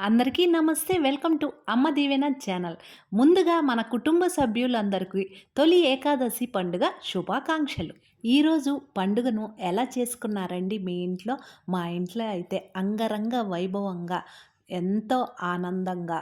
అందరికీ నమస్తే welcome to అమ్మ దీవెన ఛానల్. ముందుగా మన కుటుంబ సభ్యులందరికీ తొలి ఏకాదశి పండుగ శుభాకాంక్షలు. ఈరోజు పండుగను ఎలా చేసుకున్నారండి మీ ఇంట్లో? మా ఇంట్లో అయితే అంగరంగ వైభవంగా ఎంతో ఆనందంగా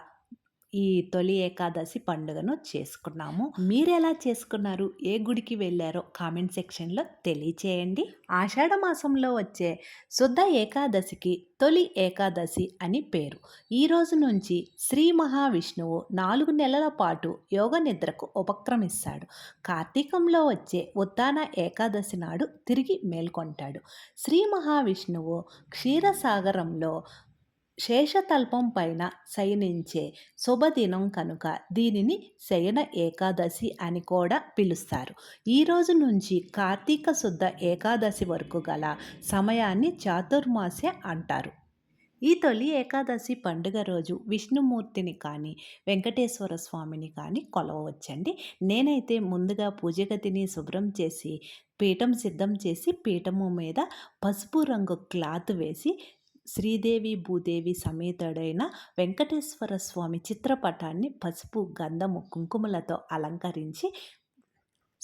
ఈ తొలి ఏకాదశి పండుగను చేసుకున్నాము. మీరు ఎలా చేసుకున్నారు? ఏ గుడికి వెళ్ళారో కామెంట్ సెక్షన్లో తెలియచేయండి. ఆషాఢ మాసంలో వచ్చే శుద్ధ ఏకాదశికి తొలి ఏకాదశి అని పేరు. ఈ రోజు నుంచి శ్రీ మహావిష్ణువు నాలుగు నెలల పాటు యోగ నిద్రకు ఉపక్రమిస్తాడు. కార్తీకంలో వచ్చే ఉత్తాన ఏకాదశి నాడు తిరిగి మేల్కొంటాడు. శ్రీ మహావిష్ణువు క్షీరసాగరంలో శేషతల్పం పైన శయనించే శుభదినం కనుక దీనిని శయన ఏకాదశి అని కూడా పిలుస్తారు. ఈ రోజు నుంచి కార్తీక శుద్ధ ఏకాదశి వరకు గల సమయాన్ని చాతుర్మాస్య అంటారు. ఈ తొలి ఏకాదశి పండుగ రోజు విష్ణుమూర్తిని కానీ వెంకటేశ్వర స్వామిని కానీ కొలవవచ్చండి. నేనైతే ముందుగా పూజగతిని శుభ్రం చేసి పీఠం సిద్ధం చేసి పీఠము మీద పసుపు రంగు క్లాత్ వేసి శ్రీదేవి భూదేవి సమేతుడైన వెంకటేశ్వర స్వామి చిత్రపటాన్ని పసుపు గంధము కుంకుమలతో అలంకరించి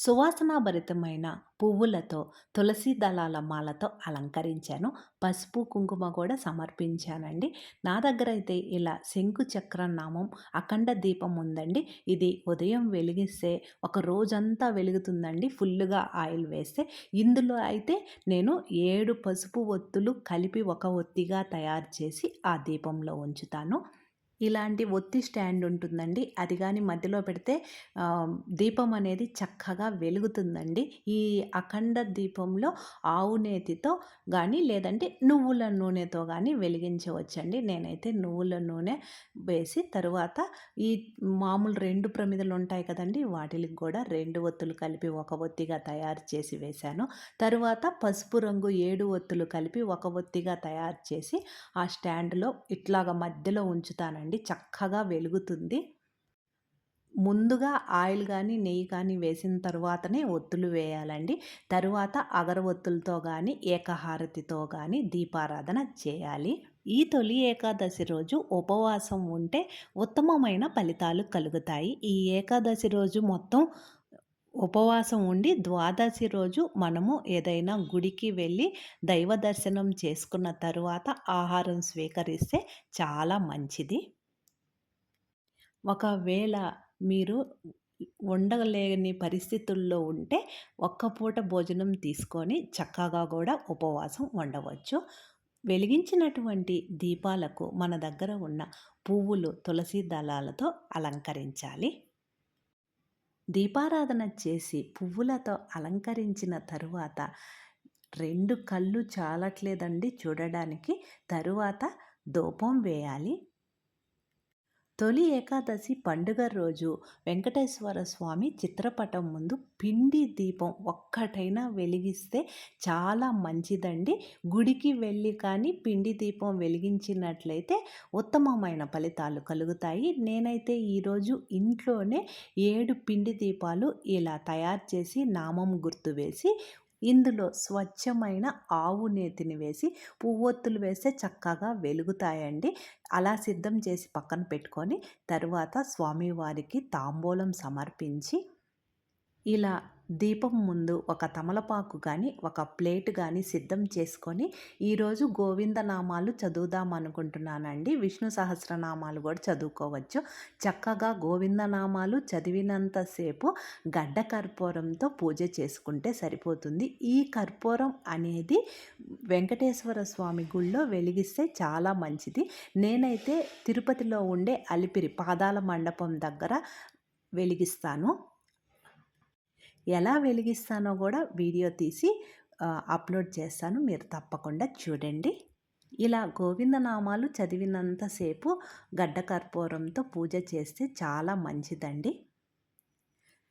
సువాసనాభరితమైన పువ్వులతో తులసి దళాల మాలతో అలంకరించాను. పసుపు కుంకుమ కూడా సమర్పించానండి. నా దగ్గర అయితే ఇలా శంకు చక్ర నామం అఖండ దీపం ఉందండి. ఇది ఉదయం వెలిగిస్తే ఒక రోజంతా వెలుగుతుందండి. ఫుల్గా ఆయిల్ వేస్తే. ఇందులో అయితే నేను ఏడు పసుపు ఒత్తులు కలిపి ఒక ఒత్తిగా తయారు చేసి ఆ దీపంలో ఉంచుతాను. ఇలాంటి ఒత్తి స్టాండ్ ఉంటుందండి. అది కానీ మధ్యలో పెడితే దీపం అనేది చక్కగా వెలుగుతుందండి. ఈ అఖండ దీపంలో ఆవు నేతితో కానీ లేదంటే నువ్వుల నూనెతో కానీ వెలిగించవచ్చండి. నేనైతే నువ్వుల నూనె వేసి తరువాత ఈ మామూలు రెండు ప్రమిదలు ఉంటాయి కదండి వాటికి కూడా రెండు ఒత్తులు కలిపి ఒక ఒత్తిగా తయారు చేసి వేశాను. తరువాత పసుపు రంగు ఏడు ఒత్తులు కలిపి ఒక ఒత్తిగా తయారు చేసి ఆ స్టాండ్లో ఇట్లాగ మధ్యలో ఉంచుతానండి. చూడండి చక్కగా వెలుగుతుంది. ముందుగా ఆయిల్ కానీ నెయ్యి కానీ వేసిన తర్వాతనే ఒత్తులు వేయాలండి. తరువాత అగరవత్తులతో కానీ ఏకహారతితో కానీ దీపారాధన చేయాలి. ఈ తొలి ఏకాదశి రోజు ఉపవాసం ఉంటే ఉత్తమమైన ఫలితాలు కలుగుతాయి. ఈ ఏకాదశి రోజు మొత్తం ఉపవాసం ఉండి ద్వాదశి రోజు మనము ఏదైనా గుడికి వెళ్ళి దైవ దర్శనం చేసుకున్న తరువాత ఆహారం స్వీకరిస్తే చాలా మంచిది. ఒకవేళ మీరు ఉండలేని పరిస్థితుల్లో ఉంటే ఒక్క పూట భోజనం తీసుకొని చక్కగా కూడా ఉపవాసం ఉండవచ్చు. వెలిగించినటువంటి దీపాలకు మన దగ్గర ఉన్న పువ్వులు తులసి దళాలతో అలంకరించాలి. దీపారాధన చేసి పువ్వులతో అలంకరించిన తరువాత రెండు కళ్ళు చాలట్లేదండి చూడడానికి. తరువాత ధూపం వేయాలి. తొలి ఏకాదశి పండుగ రోజు వెంకటేశ్వర స్వామి చిత్రపటం ముందు పిండి దీపం ఒక్కటైనా వెలిగిస్తే చాలా మంచిదండి. గుడికి వెళ్ళి కానీ పిండి దీపం వెలిగించినట్లయితే ఉత్తమమైన ఫలితాలు కలుగుతాయి. నేనైతే ఈరోజు ఇంట్లోనే ఏడు పిండి దీపాలు ఇలా తయారు చేసి నామం గుర్తు వేసి ఇందులో స్వచ్ఛమైన ఆవు నేతిని వేసి పువ్వొత్తులు వేస్తే చక్కగా వెలుగుతాయండి. అలా సిద్ధం చేసి పక్కన పెట్టుకొని తరువాత స్వామివారికి తాంబూలం సమర్పించి ఇలా దీపం ముందు ఒక తమలపాకు కానీ ఒక ప్లేట్ కానీ సిద్ధం చేసుకొని ఈరోజు గోవిందనామాలు చదువుదాం అనుకుంటున్నానండి. విష్ణు సహస్రనామాలు కూడా చదువుకోవచ్చు. చక్కగా గోవిందనామాలు చదివినంతసేపు గడ్డ కర్పూరంతో పూజ చేసుకుంటే సరిపోతుంది. ఈ కర్పూరం అనేది వెంకటేశ్వర స్వామి గుళ్ళో వెలిగిస్తే చాలా మంచిది. నేనైతే తిరుపతిలో ఉండే అలిపిరి పాదాల మండపం దగ్గర వెలిగిస్తాను. ఎలా వెలిగిస్తానో కూడా వీడియో తీసి అప్లోడ్ చేస్తాను. మీరు తప్పకుండా చూడండి. ఇలా గోవిందనామాలు చదివినంతసేపు గడ్డ కర్పూరంతో పూజ చేస్తే చాలా మంచిదండి.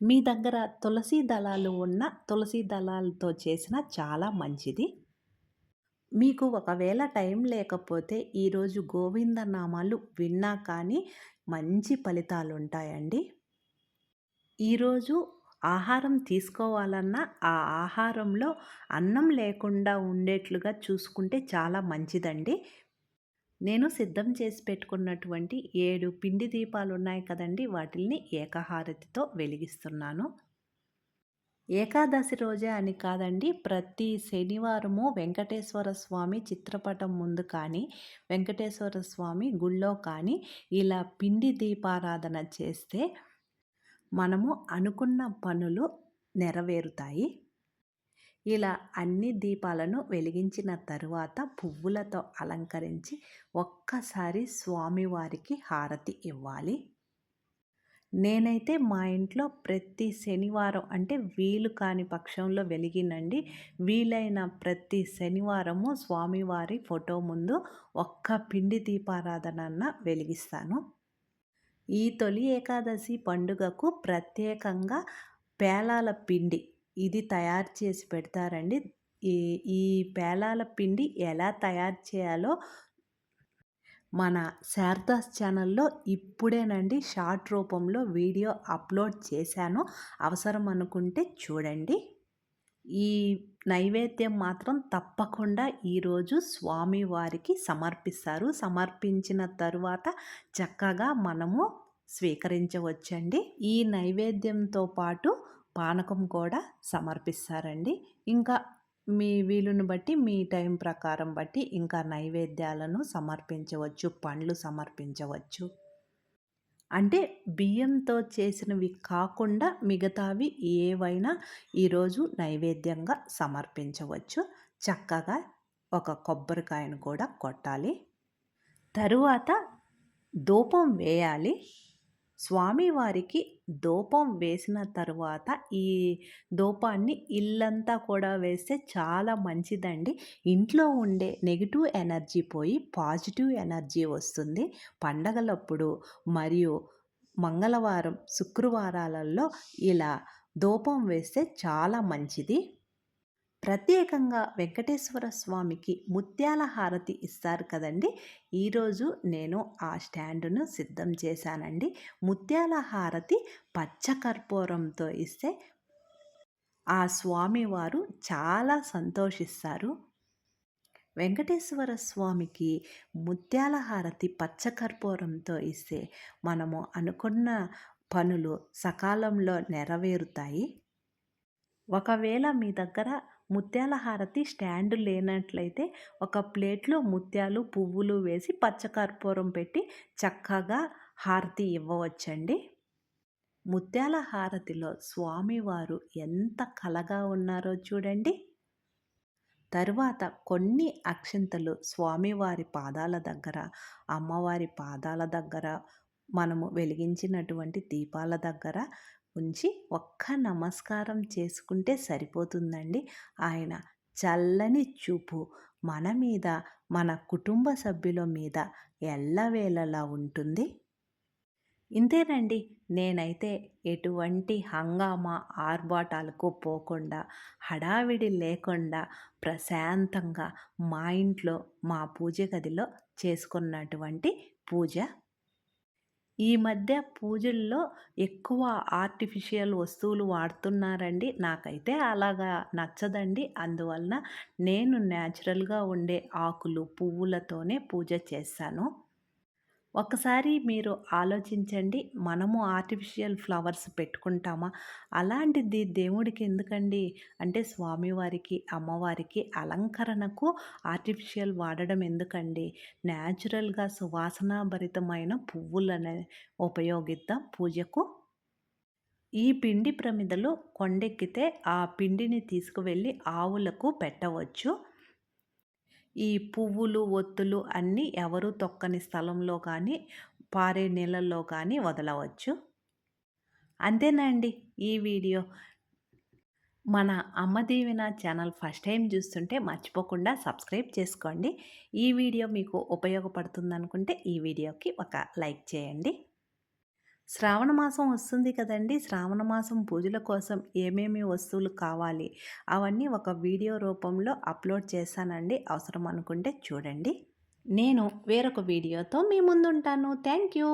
మీ దగ్గర తులసి దళాలు ఉన్న తులసి దళాలతో చేసిన చాలా మంచిది. మీకు ఒకవేళ టైం లేకపోతే ఈరోజు గోవిందనామాలు విన్నా కానీ మంచి ఫలితాలు ఉంటాయండి ఈరోజు ఆహారం తీసుకోవాలన్నా ఆ ఆహారంలో అన్నం లేకుండా ఉండేట్లుగా చూసుకుంటే చాలా మంచిదండి. నేను సిద్ధం చేసి పెట్టుకున్నటువంటి ఏడు పిండి దీపాలు ఉన్నాయి కదండి వాటిల్ని ఏకహారతితో వెలిగిస్తున్నాను. ఏకాదశి రోజే అని కాదండి ప్రతి శనివారము వెంకటేశ్వర స్వామి చిత్రపటం ముందు కానీ వెంకటేశ్వర స్వామి గుళ్ళో కానీ ఇలా పిండి దీపారాధన చేస్తే మనము అనుకున్న పనులు నెరవేరుతాయి. ఇలా అన్ని దీపాలను వెలిగించిన తరువాత పువ్వులతో అలంకరించి ఒక్కసారి స్వామివారికి హారతి ఇవ్వాలి. నేనైతే మా ఇంట్లో ప్రతి శనివారం అంటే వీలు కాని పక్షంలో వెలిగినండి. వీలైన ప్రతి శనివారము స్వామివారి ఫోటో ముందు ఒక్క పిండి దీపారాధన వెలిగిస్తాను. ఈ తొలి ఏకాదశి పండుగకు ప్రత్యేకంగా పేలాల పిండి ఇది తయారు చేసి పెడతారండి. ఈ ఈ పేలాల పిండి ఎలా తయారు చేయాలో మన శారదాస్ ఛానల్లో ఇప్పుడేనండి షార్ట్ రూపంలో వీడియో అప్లోడ్ చేశాను. అవసరం అనుకుంటే చూడండి. ఈ నైవేద్యం మాత్రం తప్పకుండా ఈరోజు స్వామివారికి సమర్పిస్తారు. సమర్పించిన తరువాత చక్కగా మనము స్వీకరించవచ్చండి. ఈ నైవేద్యంతో పాటు పానకం కూడా సమర్పిస్తారండి. ఇంకా మీ వీలుని బట్టి మీ టైం ప్రకారం బట్టి ఇంకా నైవేద్యాలను సమర్పించవచ్చు పండ్లు సమర్పించవచ్చు. అంటే బియ్యంతో చేసినవి కాకుండా మిగతావి ఏవైనా ఈరోజు నైవేద్యంగా సమర్పించవచ్చు. చక్కగా ఒక కొబ్బరికాయను కూడా కొట్టాలి. తరువాత ధూపం వేయాలి. స్వామివారికి ధూపం వేసిన తరువాత ఈ ధూపాన్ని ఇల్లంతా కూడా వేస్తే చాలా మంచిదండి. ఇంట్లో ఉండే నెగిటివ్ ఎనర్జీ పోయి పాజిటివ్ ఎనర్జీ వస్తుంది. పండగలప్పుడు మరియు మంగళవారం శుక్రవారాలలో ఇలా ధూపం వేస్తే చాలా మంచిది. ప్రత్యేకంగా వెంకటేశ్వర స్వామికి ముత్యాల హారతి ఇస్తారు కదండి. ఈరోజు నేను ఆ స్టాండును సిద్ధం చేశానండి. ముత్యాల హారతి పచ్చకర్పూరంతో ఇస్తే ఆ స్వామివారు చాలా సంతోషిస్తారు. వెంకటేశ్వర స్వామికి ముత్యాల హారతి పచ్చకర్పూరంతో ఇస్తే మనము అనుకున్న పనులు సకాలంలో నెరవేరుతాయి. ఒకవేళ మీ దగ్గర ముత్యాల హారతి స్టాండ్ లేనట్లయితే ఒక ప్లేట్లో ముత్యాలు పువ్వులు వేసి పచ్చకర్పూరం పెట్టి చక్కగా హారతి ఇవ్వవచ్చండి. ముత్యాల హారతిలో స్వామివారు ఎంత కలగా ఉన్నారో చూడండి. తరువాత కొన్ని అక్షంతలు స్వామివారి పాదాల దగ్గర అమ్మవారి పాదాల దగ్గర మనము వెలిగించినటువంటి దీపాల దగ్గర ఉంచి ఒక్క నమస్కారం చేసుకుంటే సరిపోతుందండి. ఆయన చల్లని చూపు మన మీద మన కుటుంబ సభ్యుల మీద ఎల్లవేళలా ఉంటుంది. ఇంతేనండి. నేనైతే ఎటువంటి హంగామా ఆర్భాటాలకు పోకుండా హడావిడి లేకుండా ప్రశాంతంగా మా ఇంట్లో మా పూజ గదిలో చేసుకున్నటువంటి పూజ ఈ మధ్య పూజల్లో ఎక్కువ ఆర్టిఫిషియల్ వస్తువులు వాడుతున్నారండి. నాకైతే అలాగా నచ్చదండి. అందువలన నేను న్యాచురల్గా ఉండే ఆకులు పువ్వులతోనే పూజ చేస్తాను. ఒకసారి మీరు ఆలోచించండి. మనము ఆర్టిఫిషియల్ ఫ్లవర్స్ పెట్టుకుంటామా? అలాంటిది దేవుడికి ఎందుకండి? అంటే స్వామివారికి అమ్మవారికి అలంకరణకు ఆర్టిఫిషియల్ వాడడం ఎందుకండి? న్యాచురల్గా సువాసనాభరితమైన పువ్వులను ఉపయోగిద్దాం పూజకు. ఈ పిండి ప్రమిదలు కొండెక్కితే ఆ పిండిని తీసుకువెళ్ళి ఆవులకు పెట్టవచ్చు. ఈ పువ్వులు ఒత్తులు అన్నీ ఎవరు తొక్కని స్థలంలో కానీ పారే నీళ్ళల్లో కానీ వదలవచ్చు. అంతేనండి ఈ వీడియో. మన అమ్మ దీవెన ఛానల్ ఫస్ట్ టైం చూస్తుంటే మర్చిపోకుండా సబ్స్క్రైబ్ చేసుకోండి. ఈ వీడియో మీకు ఉపయోగపడుతుందనుకుంటే ఈ వీడియోకి ఒక లైక్ చేయండి. శ్రావణ మాసం వస్తుంది కదండి. శ్రావణ మాసం పూజల కోసం ఏమేమి వస్తువులు కావాలి? అవన్నీ ఒక వీడియో రూపంలో అప్లోడ్ చేశానండి. అవసరం అనుకుంటే చూడండి. నేను వేరొక వీడియోతో మీ ముందుంటాను. Thank you.